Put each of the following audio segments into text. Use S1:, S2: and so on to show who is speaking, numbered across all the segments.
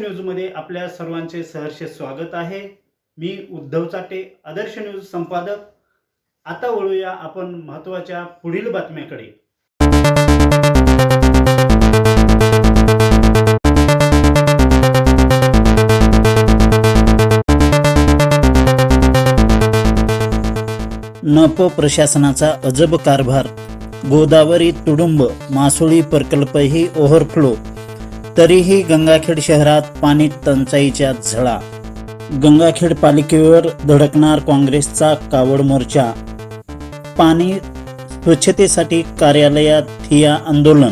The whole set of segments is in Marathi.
S1: न्यूजमध्ये आपल्या सर्वांचे सहर्ष स्वागत आहे. मी उद्धव चाटे आदर्श न्यूज संपादक. आता वळूया आपण महत्त्वाच्या पुढील बातम्याकडे. नप प्रशासनाचा अजब कारभार. गोदावरी तुडुंब मासोळी प्रकल्पही ओव्हरफ्लो तरीही गंगाखेड शहरात पाणी टंचाईच्या झळा. गंगाखेड पालिकेवर धडकणार काँग्रेसचा कावड मोर्चा. पाणी स्वच्छतेसाठी कार्यालयात थिया आंदोलन.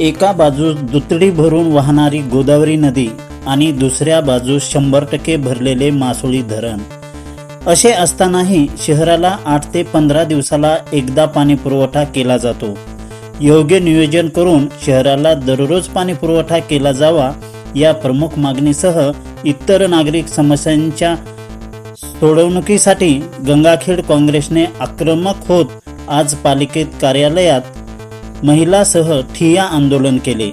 S1: एका बाजूस दुतडी भरून वाहणारी गोदावरी नदी आणि दुसऱ्या बाजूस शंभर टक्के भरलेले मासोळी धरण. असे असतानाही शहराला आठ ते पंधरा दिवसाला एकदा पाणी पुरवठा केला जातो. योग्य नियोजन करून शहराला दररोज पाणी पुरवठा केला जावा या प्रमुख मागणीसह इतर नागरिक समस्यांच्या सोडवणुकीसाठी गंगाखेड काँग्रेसने आक्रमक होत आज पालिकेत कार्यालयात महिलासह ठिय्या आंदोलन केले.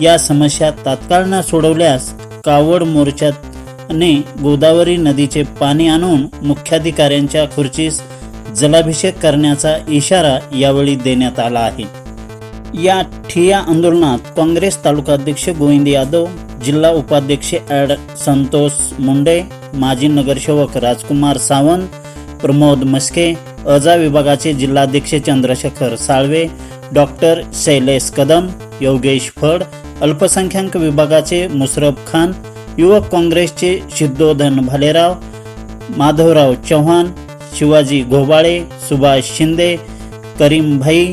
S1: या समस्या तात्काळ न सोडवल्यास कावड मोर्चाने गोदावरी नदीचे पाणी आणून मुख्याधिकाऱ्यांच्या खुर्चीस जलाभिषेक करण्याचा इशारा यावेळी देण्यात आला आहे. या ठिया आंदोलनात काँग्रेस तालुकाध्यक्ष गोविंद यादव जिल्हा उपाध्यक्ष ॲड संतोष मुंडे माजी नगरसेवक राजकुमार सावंत प्रमोद मस्के अजा विभागाचे जिल्हाध्यक्ष चंद्रशेखर साळवे डॉक्टर शैलेश कदम योगेश फड अल्पसंख्याक विभागाचे मुसरफ खान युवक काँग्रेसचे सिद्धोधन भालेराव माधवराव चव्हाण शिवाजी घोबाळे सुभाष शिंदे करीम भाई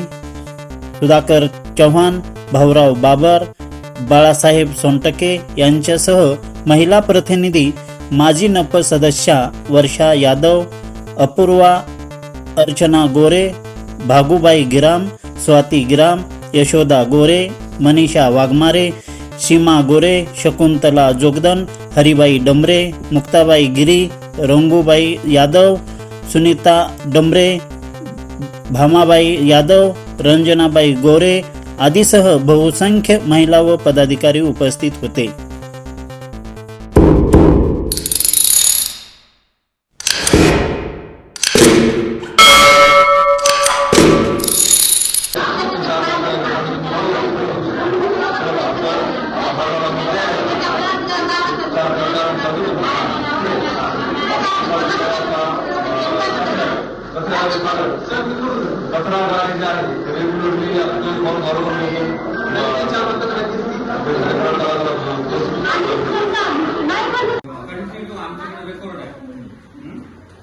S1: सुधाकर चव्हाण भाऊराव बाबर बाळासाहेब सोनटके यांच्यासह महिला प्रतिनिधी माजी नप सदस्या वर्षा यादव अपूर्वा अर्चना गोरे भागुबाई गिराम स्वाती गिराम यशोदा गोरे मनीषा वाघमारे सीमा गोरे शकुंतला जोगदन हरिबाई डंबरे मुक्ताबाई गिरी रंगूबाई यादव सुनीता डंबरे भामाबाई यादव रंजनाबाई गोरे आदीसह बहुसंख्य महिला व पदाधिकारी उपस्थित होते.
S2: कचरा गाडी आहे रेग्युलरली आपले फॉर्म बरोबर
S3: कंटिन्यू आमच्याकडे रेकॉर्ड आहे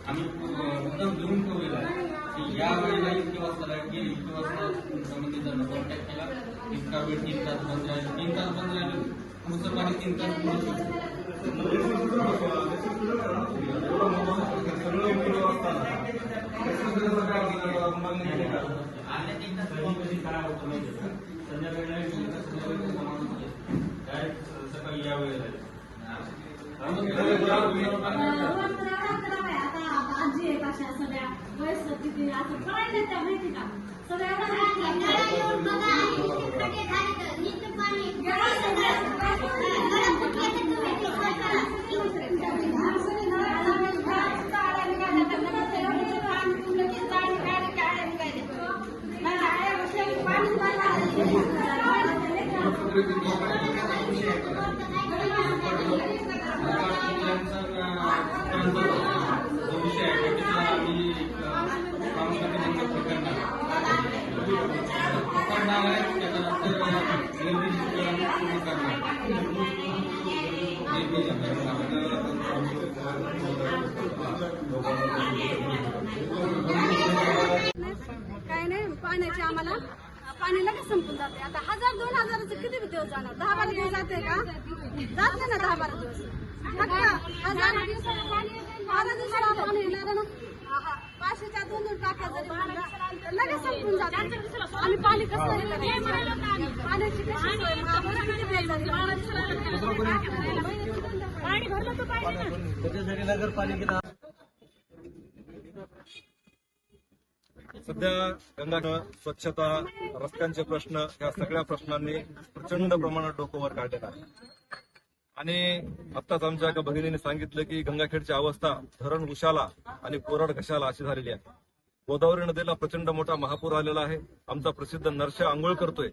S3: आम्ही मुद्दाम लिहून आहे की या वेळेला इतके वाजता लाइट गेली इतके वाजता संबंधितांना कॉन्टॅक्ट केला इतका वेळ तीन तास बंद राहिले तीन तास बंद राहिले पुढचं पाणी तीन तास पुढे आणि तीन तास कधी काय माहिती का? सगळ्या नाही गेली तर संध्याकाळी जमा होते. डायरेक्ट सकाळी या वेळेला येते. आम्ही
S4: काय नाही पाण्याची आम्हाला पाणी लगेच संपून जाते. आता हजार दोन हजाराचं किती दिवस जाणार? दहा बारा दिवस जाते का? जात ना दहा बारा दिवस. हजार बारा दिवसाला पाणी येणार ना? आहा. पाचशेच्या दोन दोन टाक्या जरी लगेच संपून जाते. आणि पाणी कसं? पाण्याची? पाणी भरलं तर पाहिजे
S2: नगरपालिकेला
S5: सध्या गंगा स्वच्छता रस्त्यांचे प्रश्न या सगळ्या प्रश्नांनी प्रचंड प्रमाणात डोकं वर काढलेलं आहे. आणि आत्ताच आमच्या एका भगिनीने सांगितलं की गंगाखेडची अवस्था धरण उशाला आणि कोरड घशाला अशी झालेली आहे. गोदावरी नदीला प्रचंड मोठा महापूर आलेला आहे. आमचा प्रसिद्ध नरशा आंघोळ करतोय.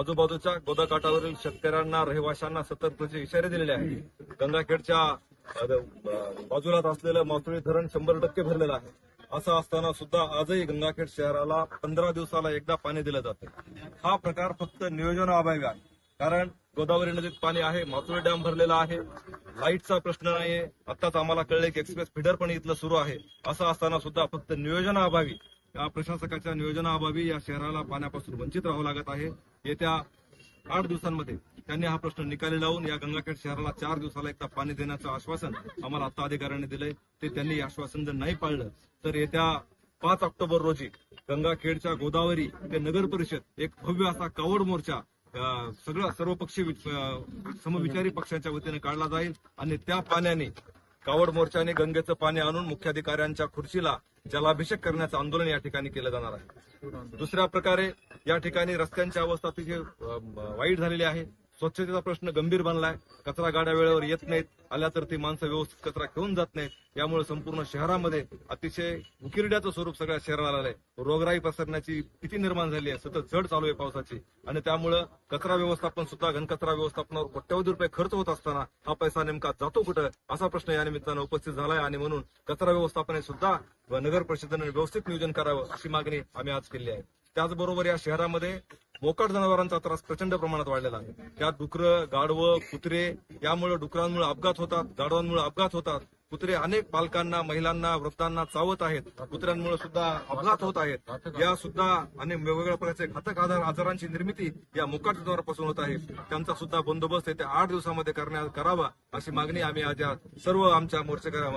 S5: आजूबाजूच्या गोदाकाठावरील शेतकऱ्यांना रहिवाशांना सतर्कतेचे इशारे दिलेले आहेत. गंगाखेडच्या बाजूला असलेलं मासुळी धरण शंभर टक्के भरलेलं आहे. असं असताना सुद्धा आजही गंगाखेड शहराला पंधरा दिवसाला एकदा पाणी दिलं जातं. हा प्रकार फक्त नियोजनाअभावी आहे. कारण गोदावरी नदीत पाणी आहे माथुरी डॅम भरलेला आहे. लाईटचा प्रश्न नाहीये. आताच आम्हाला कळले की एक्सप्रेस फिडर पण इथलं सुरू आहे. असं असताना सुद्धा फक्त नियोजनाअभावी या प्रशासकाच्या नियोजनाअभावी या शहराला पाण्यापासून वंचित राहावं लागत आहे. येत्या आठ दिवसांमध्ये त्यांनी हा प्रश्न निकाली लावून या गंगाखेड शहराला चार दिवसाला एकदा पाणी देण्याचं आश्वासन आम्हाला आता अधिकाऱ्यांनी दिलंय. ते त्यांनी आश्वासन जर नाही पाळलं तर येत्या पाच ऑक्टोबर रोजी गंगाखेडच्या गोदावरी ते नगर परिषद एक भव्य असा कावड मोर्चा अं, सगळं सर्वपक्षीय समविचारी पक्षाच्या वतीने काढला जाईल आणि त्या पाण्याने कावड मोर्चाने गंगेचं पाणी आणून मुख्याधिकाऱ्यांच्या खुर्चीला जलाभिषेक करण्याचं आंदोलन या ठिकाणी केलं जाणार आहे. दुसऱ्या प्रकारे या ठिकाणी रस्त्यांची अवस्था अतिशय वाईट झालेली आहे. स्वच्छतेचा प्रश्न गंभीर बनलाय. कचरा गाड्या वेळेवर येत नाहीत. आल्या तर ती माणसं व्यवस्थित कचरा घेऊन जात नाहीत. यामुळे संपूर्ण शहरामध्ये अतिशय उकिरड्याचं स्वरूप सगळ्या शहराला आलंय. रोगराई पसरण्याची भीती निर्माण झाली आहे. सतत झड चालू आहे पावसाची. आणि त्यामुळं कचरा व्यवस्थापन सुद्धा घनकचरा व्यवस्थापनावर कोट्यवधी रुपये खर्च होत असताना हा पैसा नेमका जातो कुठं? असा प्रश्न या निमित्तानं उपस्थित झालाय. आणि म्हणून कचरा व्यवस्थापन सुद्धा नगर परिषदेने व्यवस्थित नियोजन करावं अशी मागणी आम्ही आज केली आहे. त्याचबरोबर या शहरामध्ये मोकाट जनावरांचा त्रास प्रचंड प्रमाणात वाढलेला आहे. त्यात डुकरं गाढवं कुत्रे यामुळे डुकरांमुळे अपघात होतात गाढवांमुळे अपघात होतात. कुत्रे अनेक पालकांना महिलांना वृद्धांना चावत आहेत. कुत्र्यांमुळे सुद्धा अपघात होत आहेत. या सुद्धा अनेक वेगवेगळ्या प्रकारचे घातक आजार आजारांची निर्मिती या मोकाट जनावरांपासून होत आहे. त्यांचा सुद्धा बंदोबस्त येत्या आठ दिवसामध्ये करण्यात करावा अशी मागणी आम्ही आज या सर्व आमच्या मोर्चेकर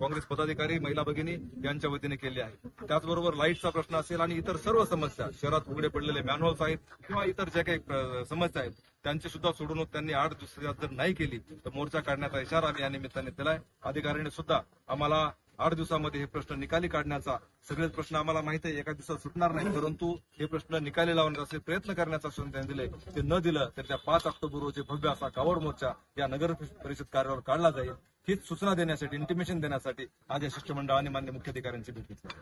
S5: काँग्रेस पदाधिकारी महिला भगिनी यांच्या वतीने केली आहे. त्याचबरोबर लाईटचा प्रश्न असेल आणि इतर सर्व समस्या शहरात उघडे पडलेले मॅनहॉल्स आहेत किंवा इतर ज्या काही समस्या आहेत त्यांची सुद्धा सोडवणूक त्यांनी आठ दिवसात जर नाही केली तर मोर्चा काढण्याचा इशारा आम्ही या निमित्ताने दिलाय. अधिकाऱ्यांनी सुद्धा आम्हाला आठ दिवसामध्ये हे प्रश्न निकाली काढण्याचा सगळेच प्रश्न आम्हाला माहिती आहे. एका दिवसात सुटणार नाही परंतु हे प्रश्न निकाली लावण्याचे प्रयत्न करण्याचा त्यांनी दिले ते न दिलं तर त्या पाच ऑक्टोबर रोजी भव्य असा कावड मोर्चा या नगर परिषद कार्यावर काढला जाईल हीच सूचना देण्यासाठी इंटिमेशन देण्यासाठी आज या शिष्टमंडळाने मान्य मुख्याधिकाऱ्यांची भेट घेतली.